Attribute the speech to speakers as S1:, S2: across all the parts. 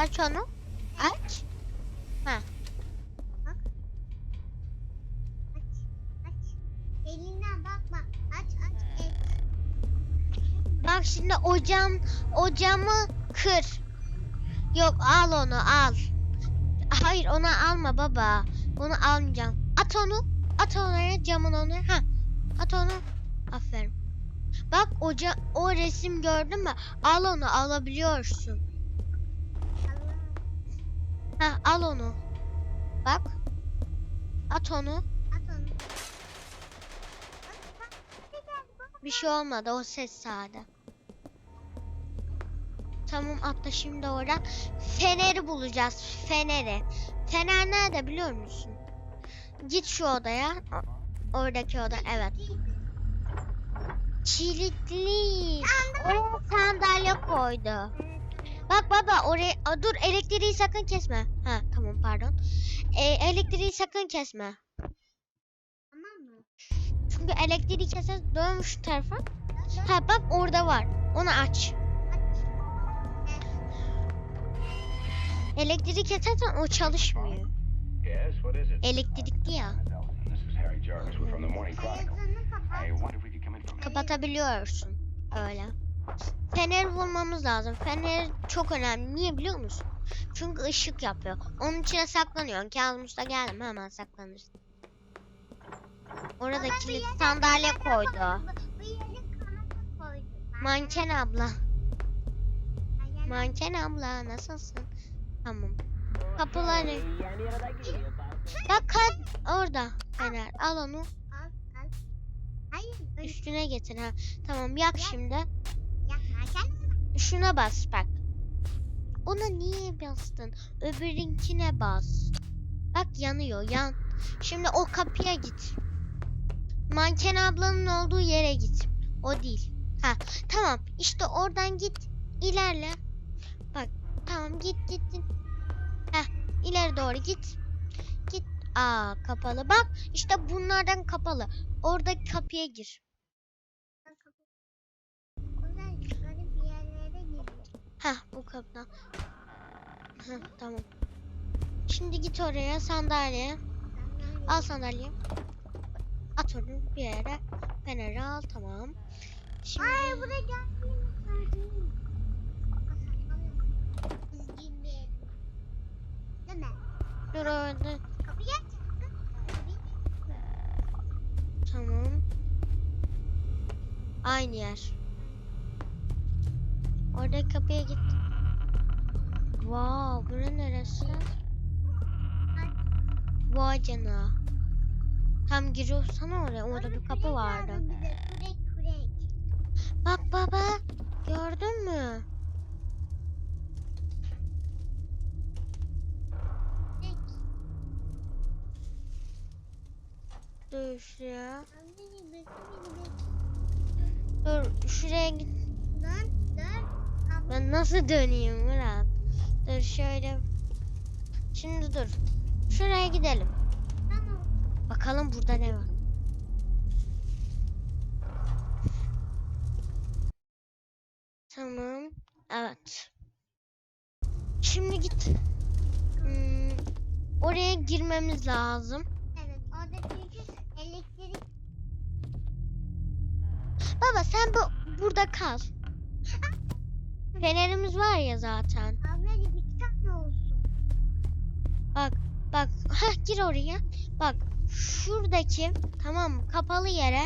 S1: Aç onu. Aç. Ha.
S2: Aç. Aç. Eline bakma. Aç aç et.
S1: Bak şimdi o cam, o camı kır. Yok al onu al. Hayır onu alma baba. Bunu almayacağım. At onu. At oraya camın onu. Ha. At onu. Aferin. Bak o, ca- o resim gördün mü? Al onu alabiliyorsun. Ha al onu. Bak. At onu.
S2: Bir
S1: şey olmadı o ses sade. Tamam atla şimdi oradan. Feneri bulacağız. Feneri. Fener nerede biliyor musun? Git şu odaya. O- Oradaki oda evet. Kilitli. Oraya sandalye koydu. Bak baba oraya Aa, dur elektriği sakın kesme. Ha tamam pardon. E, elektriği sakın kesme.
S2: Tamam mı?
S1: Çünkü elektriği keser dön şu tarafa. Ha bak orada var. Onu aç. Elektriği kesersen o çalışmıyor. Elektrikli ya.
S3: A.
S1: Kapatabiliyorsun. Öyle. Fener bulmamız lazım. Fener çok önemli. Niye biliyor musun? Çünkü ışık yapıyor. Onun içine saklanıyorsun. Kazım Usta geldi mi hemen saklanırsın. Orada kilit sandalye koydu.
S2: Bu yere kamera koydu.
S1: Manken abla. Manken abla nasılsın? Tamam. Kapıları. Bak orada Fener. Al onu
S2: Al al. Hayır. öyle
S1: üstüne getir ha. Tamam yak şimdi. Şuna bas bak. Ona niye bastın? Öbürünkine bas. Bak yanıyor yan. Şimdi o kapıya git. Manken ablanın olduğu yere git. O değil. Ha tamam işte oradan git. ilerle. Bak tamam git gittin. Heh ileri doğru git. Git. Aa kapalı. Bak işte bunlardan kapalı. Oradaki kapıya gir. Heh bu kapıdan. Heh, tamam. Şimdi git oraya sandalye. Al sandalyeyi. At onu bir yere. Feneri al tamam. Şimdi
S2: Ay buraya mi?
S1: dur orada.
S2: Kapıyı aç. Kapıyı
S1: Tamam. Aynı yer. Orada kapıya git. Wow, bura neresi? Vay canına. Tam giriyorsana oraya. Orada bir kapı vardı. Bak baba. Gördün mü? Dur şuraya. Dur şuraya git. Ben nasıl döneyim Murat? Dur şöyle. Şimdi dur. Şuraya gidelim.
S2: tamam.
S1: Bakalım burada ne var. Tamam. Evet. Şimdi git. Hmm, oraya girmemiz lazım.
S2: Evet orada çünkü elektrik.
S1: Baba sen bu burada kal. Fenerimiz var ya zaten.
S2: Ablacığım iki tane olsun.
S1: Bak bak ha gir oraya. Bak şuradaki tamam mı kapalı yere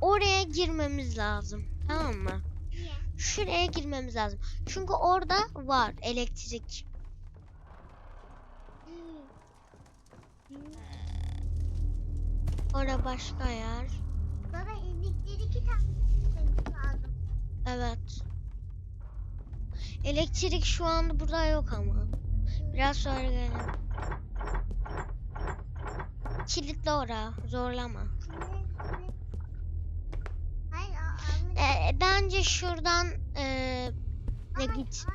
S1: oraya girmemiz lazım. Tamam mı?
S2: Niye?
S1: Şuraya girmemiz lazım. Çünkü orada var elektrik.
S2: Hmm.
S1: Orada başka yer.
S2: Baba elektrik iki tane lazım.
S1: Evet. Elektrik şu anda burada yok ama. Biraz sonra gelelim. Kilitli ora. Zorlama. Ee, bence şuradan ee, ne git.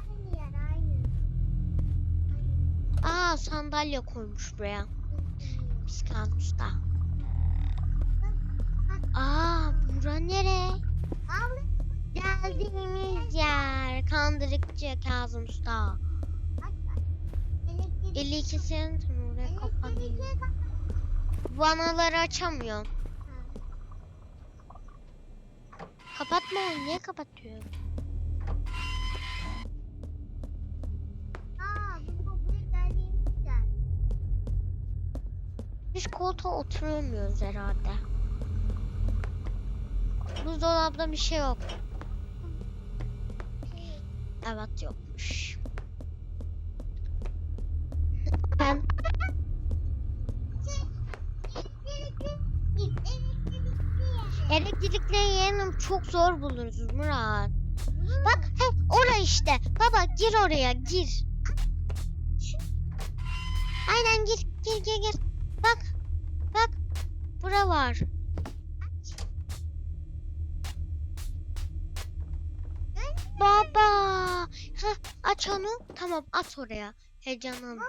S1: Aa sandalye koymuş buraya. Kalmış da. Aa bura nere? Geldiğimiz yer. Kandırıkçı Kazım Usta.
S2: Aç
S1: 52 cent oraya kapanıyor. Vanaları açamıyorum. Kapatma niye kapatıyor? Biz koltuğa oturamıyoruz herhalde. Buzdolabında bir şey yok. Evet yokmuş. Ben elektrikli yeğenim çok zor buluruz Murat. Bak he ora işte. Baba gir oraya gir. Aynen gir gir gir gir. Bak bak bura var. Aç onu. Tamam at oraya. Heyecanım.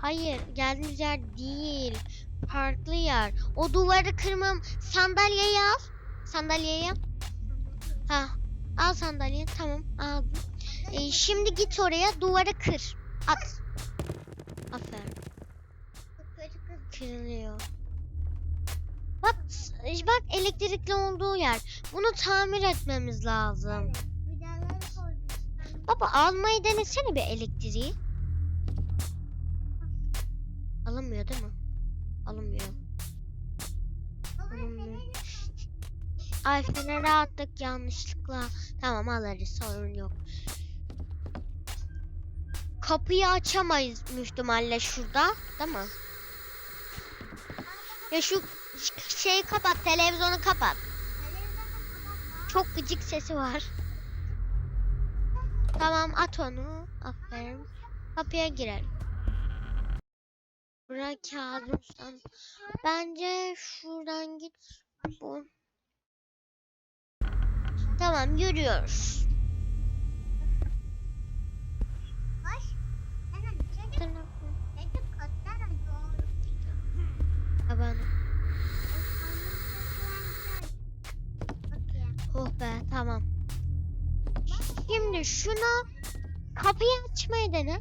S1: Hayır geldiğimiz yer değil. Farklı yer. O duvarı kırmam. Sandalyeyi al. Sandalyeyi al. Ha. Al sandalyeyi. Tamam aldım. Ee, şimdi git oraya duvarı kır. At. Aferin. Kırılıyor. S- bak elektrikli olduğu yer. Bunu tamir etmemiz lazım. Baba almayı denesene bir elektriği. Alınmıyor değil mi? Alınmıyor. Alınmıyor. Ay feneri attık yanlışlıkla. Tamam alırız sorun yok. Kapıyı açamayız muhtemmalle şurada. Değil mi? Ya şu şeyi kapat, televizyonu kapat. Çok gıcık sesi var. Tamam at onu. Aferin. Kapıya girelim. Bırak kağıdımsan. Bence şuradan git. Bu. Tamam yürüyoruz. Tabanı. Oh be tamam. Şimdi şunu kapıyı açmayı dene.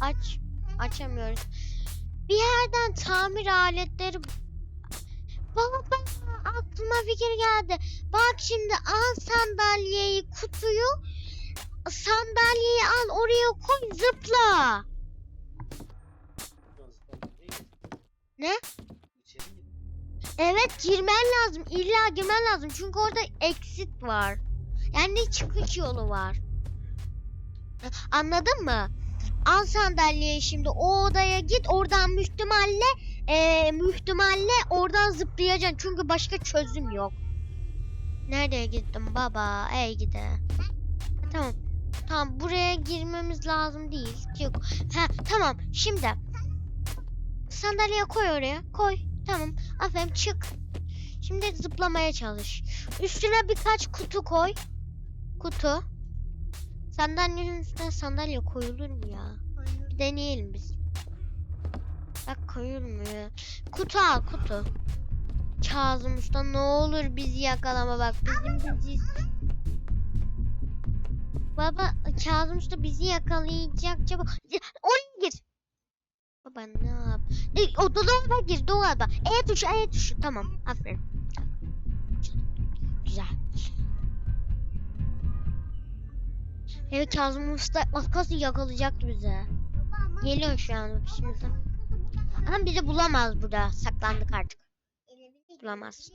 S1: Aç. Açamıyoruz. Bir yerden tamir aletleri Baba aklıma fikir geldi. Bak şimdi al sandalyeyi, kutuyu. Sandalyeyi al oraya koy zıpla. Ne? Evet girmen lazım. İlla girmen lazım. Çünkü orada exit var. Yani çıkış yolu var. Anladın mı? Al sandalyeyi şimdi o odaya git. Oradan mühtimalle eee mühtimalle oradan zıplayacaksın. Çünkü başka çözüm yok. Nereye gittim baba? Ey gide. Tamam. Tamam buraya girmemiz lazım değil. Yok. Ha tamam. Şimdi sandalye koy oraya. Koy. Tamam. Aferin çık. Şimdi zıplamaya çalış. Üstüne birkaç kutu koy. Kutu. Sandalyenin üstüne sandalye koyulur mu ya? Bir deneyelim biz. Bak koyulmuyor. Kutu al kutu. Kazım Usta ne olur bizi yakalama bak. Bizim bizi... Baba Kazım Usta bizi yakalayacak çabuk. Oraya gir. Baba ne yap? E, o dolaba gir dolaba. E tuşu E tuşu. Tamam aferin. Güzel. Evet Kazım Usta az kalsın yakalayacaktı bizi. Geliyor şu an peşimizden. Ama bizi bulamaz burada. Saklandık artık. Bulamaz.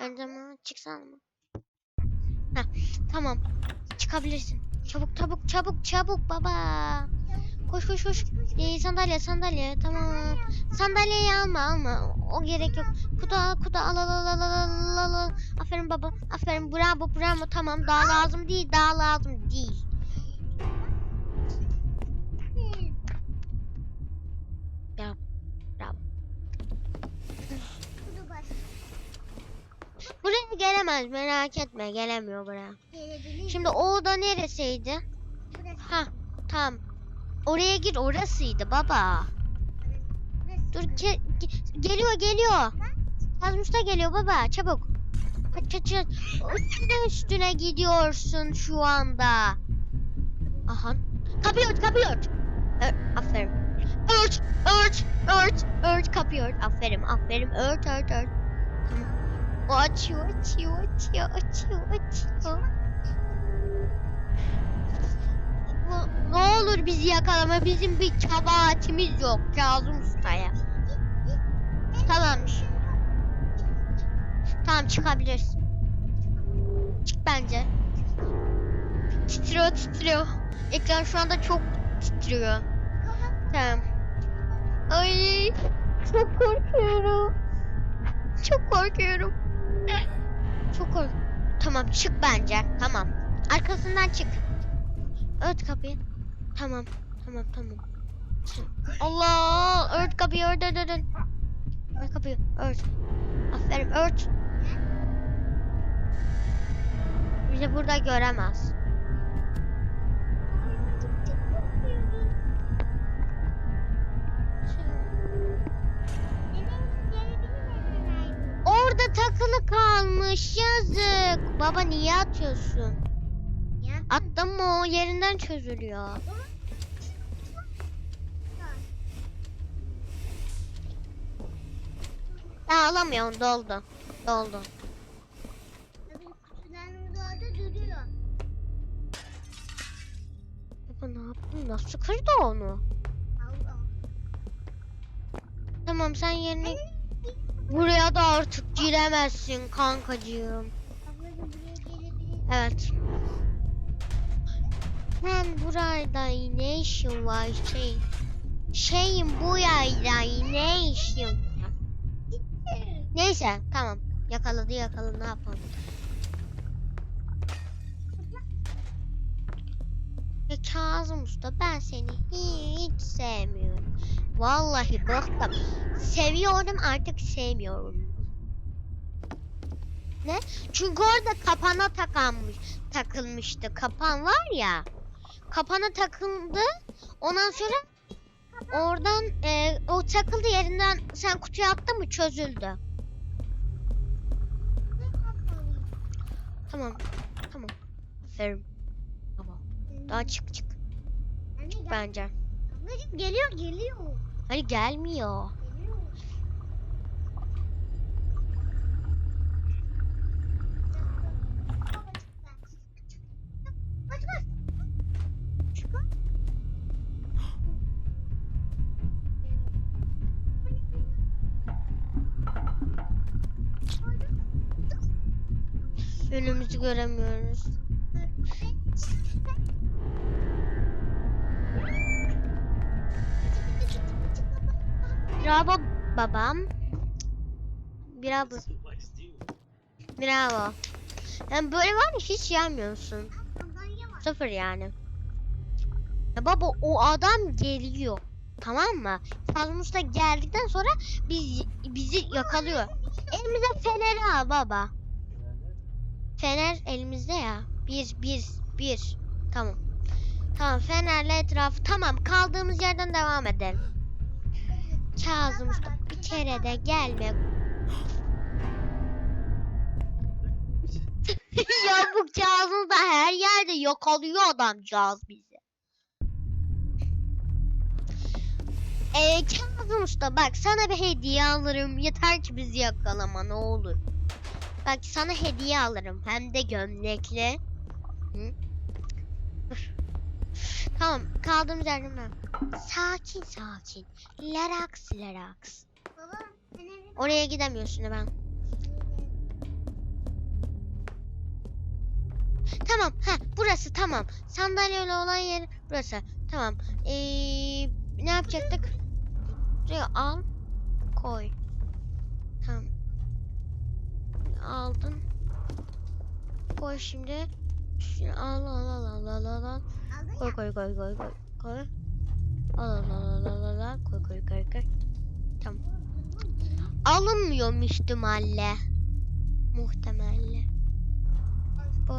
S1: Önce mi? Çıksana mı? Heh, tamam. Çıkabilirsin. Çabuk çabuk çabuk çabuk baba. Koş koş koş. Ee, sandalye sandalye tamam. Sandalyeyi alma alma. O gerek yok. Kutu al kutu al al al al al al al. Aferin baba. Aferin bravo bravo tamam. Daha lazım değil daha lazım değil. Bravo. Buraya gelemez merak etme gelemiyor buraya. Şimdi o oda neresiydi? Ha tamam. Oraya gir orasıydı baba. Dur ge- ge- geliyor geliyor. Kazmışta geliyor baba çabuk. Kaç kaç. Üstüne üstüne gidiyorsun şu anda. Aha. Kapıyı ört, kapıyı ört. Ör- aferin. Ört, ört, ört, ört, kapıyı ört. Aferin, aferin. Ört, ört, ört. Tamam. O açıyor, açıyor, açıyor, açıyor, açıyor. Ne- olur bizi yakalama. Bizim bir kabahatimiz yok Kazım Usta'ya. Tamam. Tamam çıkabilirsin. Çık bence. Titriyor titriyor. Ekran şu anda çok titriyor. Tamam. Ay çok korkuyorum. Çok korkuyorum. Çok kork. Tamam çık bence. Tamam. Arkasından çık. Ört kapıyı. Tamam. Tamam tamam. Allah! Ört kapıyı ört ört ört. ört. Kapıyı ört. Aferin ört. Bizi burada göremez. Orada takılı kalmış yazık. Baba niye atıyorsun? Attın mı o yerinden çözülüyor. Ya alamıyorum doldu. Doldu. Baba ne yaptın? Nasıl kırdı onu? Tamam sen yerine buraya da artık giremezsin kankacığım. Evet. Sen burada ne işin var şey? Şeyin bu yayla ne işin var? Neyse tamam. Yakaladı yakaladı ne yapalım. Ya Kazım Usta ben seni hiç sevmiyorum. Vallahi bıktım. Seviyorum artık sevmiyorum. Ne? Çünkü orada kapana takanmış, takılmıştı. Kapan var ya. Kapana takıldı. Ondan sonra oradan e, o takıldı yerinden sen kutuya attın mı çözüldü. Tamam. Tamam. Aferin. Tamam. Daha çık çık. Bence.
S2: Geliyor geliyor.
S1: Hayır gelmiyor. Göremiyoruz. Bravo babam. Bravo. Bravo. Yani böyle var ya hiç yenmiyorsun. Sıfır yani. Ya baba o adam geliyor. Tamam mı? Kazım Usta geldikten sonra biz, bizi yakalıyor. Elimize feneri al baba. Fener elimizde ya. Bir, bir, bir. Tamam. Tamam fenerle etrafı. Tamam kaldığımız yerden devam edelim. Kazım Usta bir kere de gelme. ya bu Kazım da her yerde yakalıyor adamcağız bizi. Ee, Kazım Usta bak sana bir hediye alırım. Yeter ki bizi yakalama ne olur. Bak sana hediye alırım. Hem de gömlekli. Tamam kaldığımız yerden ben. Sakin sakin. Relax relax.
S2: Baba,
S1: Oraya gidemiyorsun ben. Tamam. Ha burası tamam. Sandalyeyle olan yer burası. Tamam. Ee, ne yapacaktık? Buraya al. Koy. Tamam. Aldın. Koy şimdi. Şunu al al al al al al al. Koy koy koy koy koy. Koy. Al al al al al al. Koy koy koy koy. Tamam. Alınmıyor ihtimalle. Muhtemelle. Bu.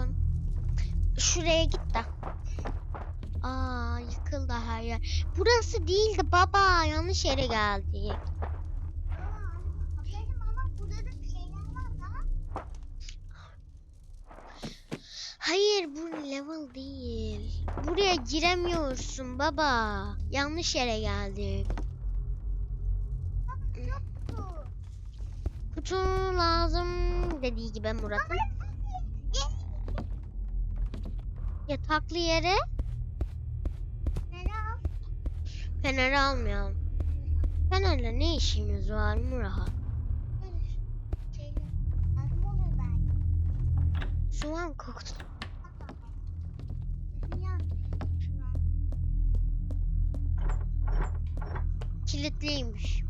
S1: Şuraya git de. Aa yıkıldı her yer. Burası değildi baba. Yanlış yere geldik.
S2: Benim ama burada da şeyler var da.
S1: Hayır bu level değil. Buraya giremiyorsun baba. Yanlış yere geldik. Kutu lazım dediği gibi Murat'ın. Yataklı yere feneri almayalım. Fenerle ne işimiz var Murat? Soğan koktu. Kilitliymiş.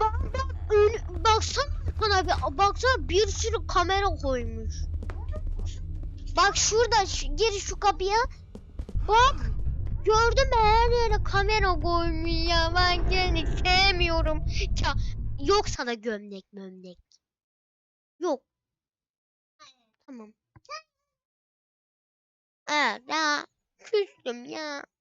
S1: Bak bak ön, baksana sana bir baksana bir sürü kamera koymuş. Bak şurada şu- gir şu kapıya. Bak gördün mü her yere kamera koymuş ya ben seni sevmiyorum. Ya, yok sana gömlek gömlek. Yok. Tamam. Ya küstüm ya.